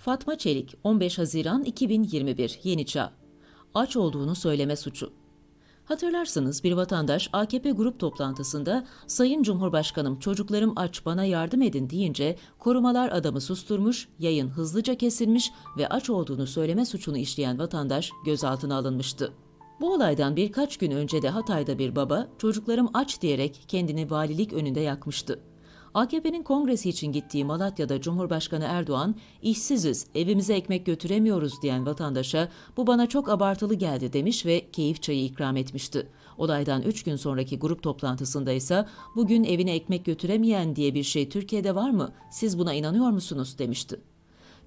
Fatma Çelik, 15 Haziran 2021, Yeni Çağ. Aç olduğunu söyleme suçu. Hatırlarsınız bir vatandaş AKP grup toplantısında Sayın Cumhurbaşkanım çocuklarım aç bana yardım edin deyince korumalar adamı susturmuş, yayın hızlıca kesilmiş ve aç olduğunu söyleme suçunu işleyen vatandaş gözaltına alınmıştı. Bu olaydan birkaç gün önce de Hatay'da bir baba çocuklarım aç diyerek kendini valilik önünde yakmıştı. AKP'nin kongresi için gittiği Malatya'da Cumhurbaşkanı Erdoğan, işsiziz, evimize ekmek götüremiyoruz diyen vatandaşa bu bana çok abartılı geldi demiş ve keyif çayı ikram etmişti. Olaydan 3 gün sonraki grup toplantısında ise bugün evine ekmek götüremeyen diye bir şey Türkiye'de var mı? Siz buna inanıyor musunuz? demişti.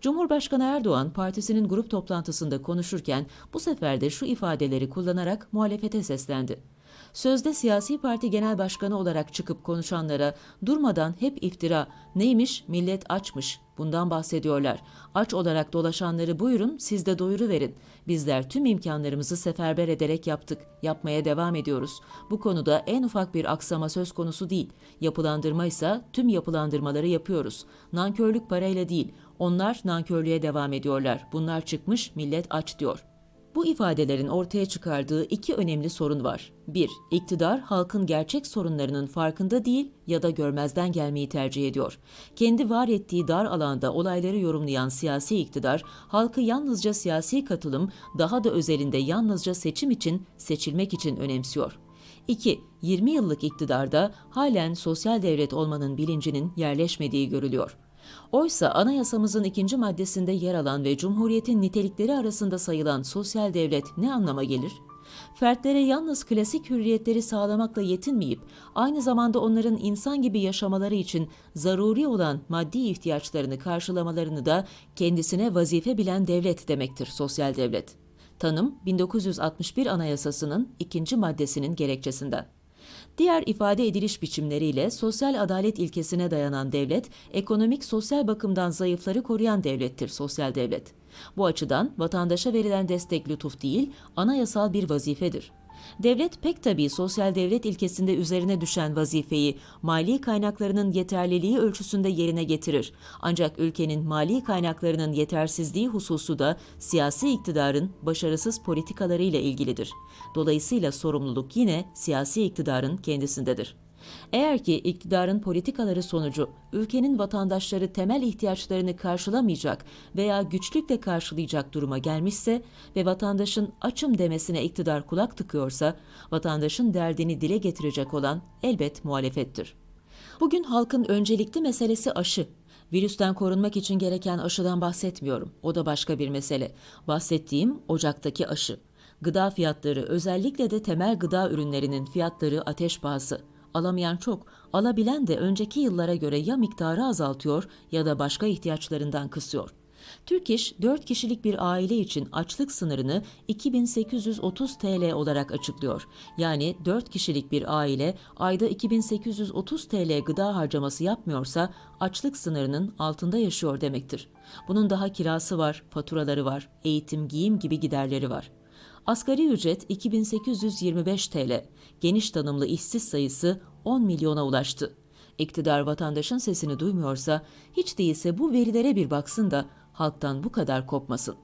Cumhurbaşkanı Erdoğan partisinin grup toplantısında konuşurken bu sefer de şu ifadeleri kullanarak muhalefete seslendi. Sözde siyasi parti genel başkanı olarak çıkıp konuşanlara durmadan hep iftira, neymiş millet açmış, bundan bahsediyorlar. Aç olarak dolaşanları buyurun siz de doyuru verin. Bizler tüm imkanlarımızı seferber ederek yaptık, yapmaya devam ediyoruz. Bu konuda en ufak bir aksama söz konusu değil. Yapılandırma ise tüm yapılandırmaları yapıyoruz. Nankörlük parayla değil, onlar nankörlüğe devam ediyorlar. Bunlar çıkmış millet aç diyor. Bu ifadelerin ortaya çıkardığı iki önemli sorun var. 1. İktidar halkın gerçek sorunlarının farkında değil ya da görmezden gelmeyi tercih ediyor. Kendi var ettiği dar alanda olayları yorumlayan siyasi iktidar, halkı yalnızca siyasi katılım, daha da özelinde yalnızca seçim için, seçilmek için önemsiyor. 2. 20 yıllık iktidarda halen sosyal devlet olmanın bilincinin yerleşmediği görülüyor. Oysa anayasamızın ikinci maddesinde yer alan ve Cumhuriyet'in nitelikleri arasında sayılan sosyal devlet ne anlama gelir? Fertlere yalnız klasik hürriyetleri sağlamakla yetinmeyip, aynı zamanda onların insan gibi yaşamaları için zaruri olan maddi ihtiyaçlarını karşılamalarını da kendisine vazife bilen devlet demektir sosyal devlet. Tanım 1961 Anayasası'nın ikinci maddesinin gerekçesinden. Diğer ifade ediliş biçimleriyle sosyal adalet ilkesine dayanan devlet, ekonomik sosyal bakımdan zayıfları koruyan devlettir sosyal devlet. Bu açıdan vatandaşa verilen destek lütuf değil, anayasal bir vazifedir. Devlet pek tabii sosyal devlet ilkesinde üzerine düşen vazifeyi mali kaynaklarının yeterliliği ölçüsünde yerine getirir. Ancak ülkenin mali kaynaklarının yetersizliği hususu da siyasi iktidarın başarısız politikalarıyla ilgilidir. Dolayısıyla sorumluluk yine siyasi iktidarın kendisindedir. Eğer ki iktidarın politikaları sonucu ülkenin vatandaşları temel ihtiyaçlarını karşılamayacak veya güçlükle karşılayacak duruma gelmişse ve vatandaşın açım demesine iktidar kulak tıkıyorsa, vatandaşın derdini dile getirecek olan elbet muhalefettir. Bugün halkın öncelikli meselesi aşı. Virüsten korunmak için gereken aşıdan bahsetmiyorum. O da başka bir mesele. Bahsettiğim Ocak'taki aşı. Gıda fiyatları, özellikle de temel gıda ürünlerinin fiyatları ateş pahası. Alamayan çok, alabilen de önceki yıllara göre ya miktarı azaltıyor ya da başka ihtiyaçlarından kısıyor. Türk İş, 4 kişilik bir aile için açlık sınırını 2830 TL olarak açıklıyor. Yani 4 kişilik bir aile ayda 2830 TL gıda harcaması yapmıyorsa açlık sınırının altında yaşıyor demektir. Bunun daha kirası var, faturaları var, eğitim, giyim gibi giderleri var. Asgari ücret 2825 TL. Geniş tanımlı işsiz sayısı 10 milyona ulaştı. İktidar vatandaşın sesini duymuyorsa hiç değilse bu verilere bir baksın da halktan bu kadar kopmasın.